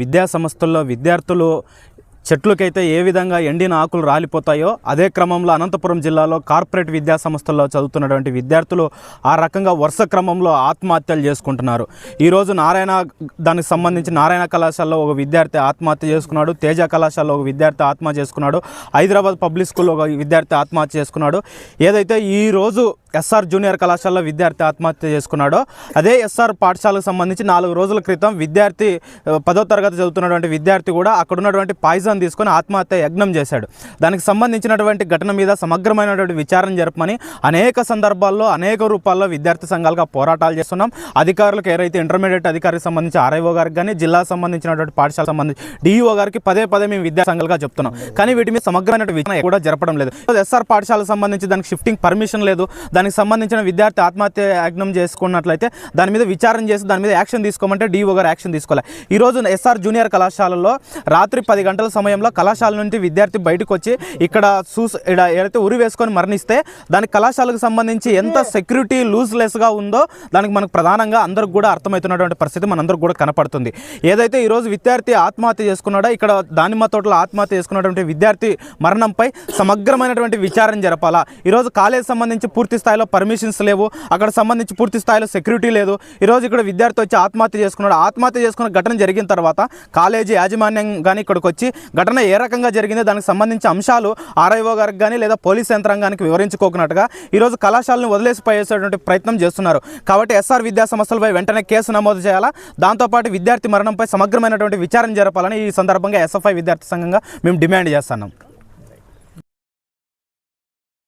విద్యా సంస్థల్లో విద్యార్థులు చెట్లకైతే ఏ విధంగా ఎండిన ఆకులు రాలిపోతాయో అదే క్రమంలో అనంతపురం జిల్లాలో కార్పొరేట్ విద్యా సంస్థల్లో చదువుతున్నటువంటి విద్యార్థులు ఆ రకంగా వరుస క్రమంలో ఆత్మహత్యలు చేసుకుంటున్నారు. ఈరోజు నారాయణ దానికి సంబంధించి నారాయణ కళాశాలలో ఒక విద్యార్థి ఆత్మహత్య చేసుకున్నాడు. తేజ కళాశాలలో ఒక విద్యార్థి ఆత్మహత్య చేసుకున్నాడు. హైదరాబాద్ పబ్లిక్ స్కూల్లో ఒక విద్యార్థి ఆత్మహత్య చేసుకున్నాడు. ఏదైతే ఈరోజు ఎస్ఆర్ జూనియర్ కళాశాలలో విద్యార్థి ఆత్మహత్య చేసుకున్నాడో. అదే ఎస్ఆర్ పాఠశాలకు సంబంధించి నాలుగు రోజుల క్రితం విద్యార్థి పదో తరగతి చదువుతున్నటువంటి విద్యార్థి కూడా అక్కడ ఉన్నటువంటి పాయిజన్ తీసుకొని ఆత్మహత్య యజ్ఞం చేశాడు. దానికి సంబంధించినటువంటి ఘటన మీద సమగ్రమైనటువంటి విచారణ జరపమని అనేక సందర్భాల్లో అనేక రూపాల్లో విద్యార్థి సంఘాలుగా పోరాటాలు చేస్తున్నాం. అధికారులకు ఏదైతే ఇంటర్మీడియట్ అధికారికి సంబంధించి ఆర్ఐఓ గారికి కానీ జిల్లా సంబంధించినటువంటి పాఠశాల సంబంధించి డిఈఓ గారికి పదే పదే మేము విద్యా సంఘాలుగా చెప్తున్నాం. కానీ వీటి మీద సమగ్రమైన విచారణ కూడా జరపడం లేదు. ఎస్ఆర్ పాఠశాలకు సంబంధించి దానికి షిఫ్టింగ్ పర్మిషన్ లేదు. దానికి సంబంధించిన విద్యార్థి ఆత్మహత్య యజ్ఞం చేసుకున్నట్లయితే దాని మీద విచారణ చేసి దాని మీద యాక్షన్ తీసుకోమంటే డిఓ గారు యాక్షన్ తీసుకోవాలి ఈ రోజు ఎస్ఆర్ జూనియర్ కళాశాలలో రాత్రి పది గంటల సమయంలో కళాశాల నుండి విద్యార్థి బయటకు వచ్చి ఇక్కడ సూస్ ఈడ ఏదైతే ఉరి వేసుకొని మరణిస్తే దానికి కళాశాలకు సంబంధించి ఎంత సెక్యూరిటీ లూజ్లెస్గా ఉందో దానికి మనకు ప్రధానంగా అందరికి కూడా అర్థమవుతున్నటువంటి పరిస్థితి మనందరికి కూడా కనపడుతుంది. ఏదైతే ఈరోజు విద్యార్థి ఆత్మహత్య చేసుకున్నాడో ఇక్కడ దానిమ్మ తోటలో ఆత్మహత్య చేసుకున్నటువంటి విద్యార్థి మరణంపై సమగ్రమైనటువంటి విచారణ జరపాలా? ఈరోజు కాలేజ్ సంబంధించి పూర్తి స్థాయిలో పర్మిషన్స్ లేవు. అక్కడ సంబంధించి పూర్తి స్థాయిలో సెక్యూరిటీ లేదు. ఈరోజు ఇక్కడ విద్యార్థి వచ్చి ఆత్మహత్య చేసుకున్నాడు. ఆత్మహత్య చేసుకున్న ఘటన జరిగిన తర్వాత కాలేజీ యాజమాన్యం కానీ ఇక్కడికి వచ్చి ఘటన ఏ రకంగా జరిగిందో దానికి సంబంధించి అంశాలు ఆర్ఐఓ గారికి కానీ లేదా పోలీస్ యంత్రాంగానికి వివరించుకోకున్నట్టుగా ఈరోజు కళాశాలను వదిలేసిపోయేసేటువంటి ప్రయత్నం చేస్తున్నారు. కాబట్టి ఎస్ఆర్ విద్యా సంస్థలపై వెంటనే కేసు నమోదు చేయాలా? దాంతోపాటు విద్యార్థి మరణంపై సమగ్రమైనటువంటి విచారణ జరపాలని ఈ సందర్భంగా ఎస్ఎఫ్ఐ విద్యార్థి సంఘంగా మేము డిమాండ్ చేస్తున్నాం.